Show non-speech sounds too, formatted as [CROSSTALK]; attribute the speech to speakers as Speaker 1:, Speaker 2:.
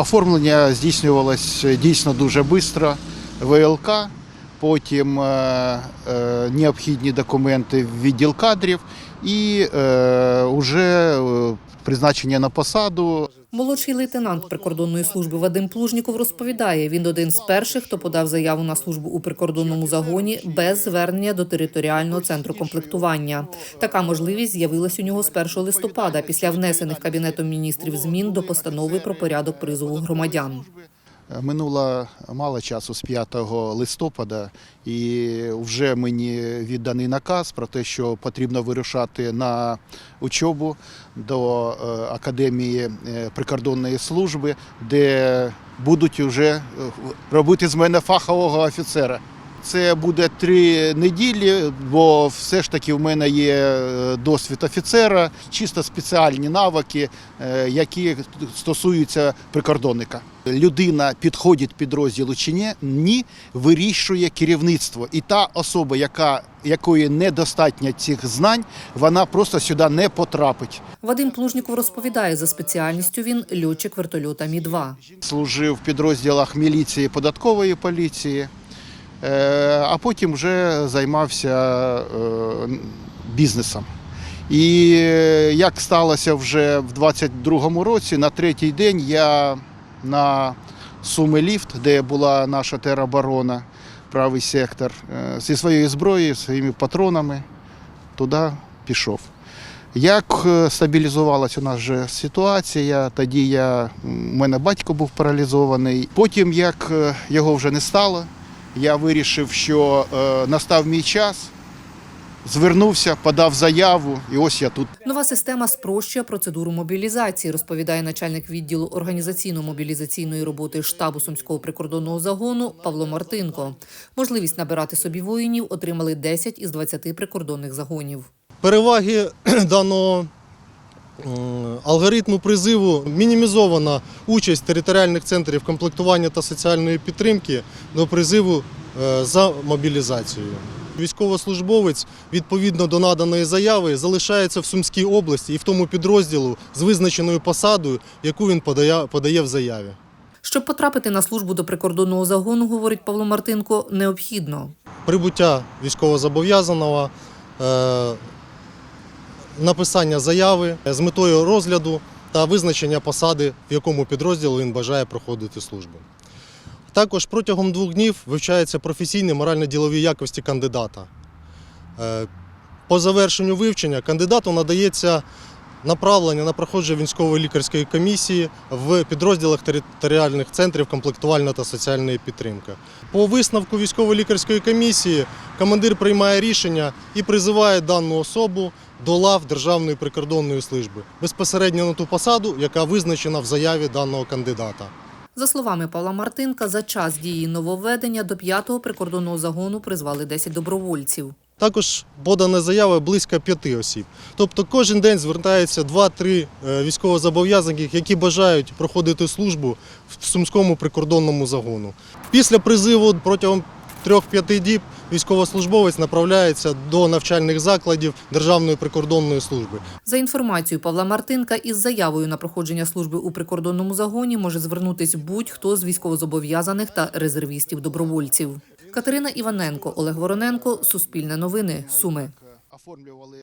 Speaker 1: Оформлення здійснювалось дійсно дуже швидко. ВЛК, потім е, е, необхідні документи в відділ кадрів і вже е, призначення на посаду.
Speaker 2: Молодший лейтенант прикордонної служби Вадим Плужніков розповідає, він один з перших, хто подав заяву на службу у прикордонному загоні без звернення до територіального центру комплектування. Така можливість з'явилась у нього з 1 листопада після внесених кабінетом міністрів змін до постанови про порядок призову громадян.
Speaker 1: Минуло мало часу з 5 листопада, і вже мені відданий наказ про те, що потрібно вирушати на учобу до е, академії е, прикордонної служби, де будуть вже е, робити з мене фахового офіцера. Це буде три неділі, бо все ж таки в мене є е, досвід офіцера, чисто спеціальні навики, е, які стосуються прикордонника. Людина підходить підрозділу чи ні, ні, вирішує керівництво. І та особа, яка, якої недостатньо цих знань, вона просто сюди не потрапить.
Speaker 2: Вадим Плужніков розповідає, за спеціальністю він льотчик вертольота Мі-2.
Speaker 1: Служив в підрозділах міліції податкової поліції, а потім вже займався е, бізнесом. І е, як сталося вже в 22-му році, на третій день я на Суми ліфт, де була наша тероборона, правий сектор, е, зі своєю зброєю, своїми патронами туди пішов. Як е, стабілізувалася у нас вже ситуація, тоді я, у мене батько був паралізований. Потім, як е, його вже не стало, я вирішив, що е, настав мій час, звернувся, подав заяву, і ось я тут.
Speaker 2: Нова система спрощує процедуру мобілізації, розповідає начальник відділу організаційно-мобілізаційної роботи штабу сумського прикордонного загону Павло Мартинко. Можливість набирати собі воїнів отримали 10 із 20 прикордонних загонів.
Speaker 3: Переваги [CLEARS THROAT] даного алгоритму призиву мінімізована участь територіальних центрів комплектування та соціальної підтримки до призиву е, за мобілізацією. Військовослужбовець відповідно до наданої заяви залишається в Сумській області і в тому підрозділу з визначеною посадою, яку він подає, подає в заяві.
Speaker 2: Щоб потрапити на службу до прикордонного загону, говорить Павло Мартинко, необхідно
Speaker 3: прибуття військовозобов'язаного, е, написання заяви з метою розгляду та визначення посади, в якому підрозділі він бажає проходити службу. Також протягом двох днів вивчаються професійні морально-ділові якості кандидата. Е, По завершенню вивчення кандидату надається направлення на проходження військової лікарської комісії в підрозділах територіальних центрів комплектувальної та соціальної підтримки. По висновку військово-лікарської комісії командир приймає рішення і призиває дану особу до лав Державної прикордонної служби безпосередньо на ту посаду, яка визначена в заяві даного кандидата.
Speaker 2: За словами Павла Мартинка, за час дії нововведення до 5-го прикордонного загону призвали 10 добровольців.
Speaker 3: Також подана заява близько п'яти осіб. Тобто кожен день звертається 2-3 е, військовозобов'язаних, які бажають проходити службу в Сумському прикордонному загону. Після призиву протягом 3-5 діб військовослужбовець направляється до навчальних закладів Державної прикордонної служби.
Speaker 2: За інформацією Павла Мартинка, із заявою на проходження служби у прикордонному загоні може звернутись будь-хто з військовозобов'язаних та резервістів-добровольців. Катерина Іваненко, Олег Вороненко, Суспільне новини, Суми.
Speaker 1: Оформлювали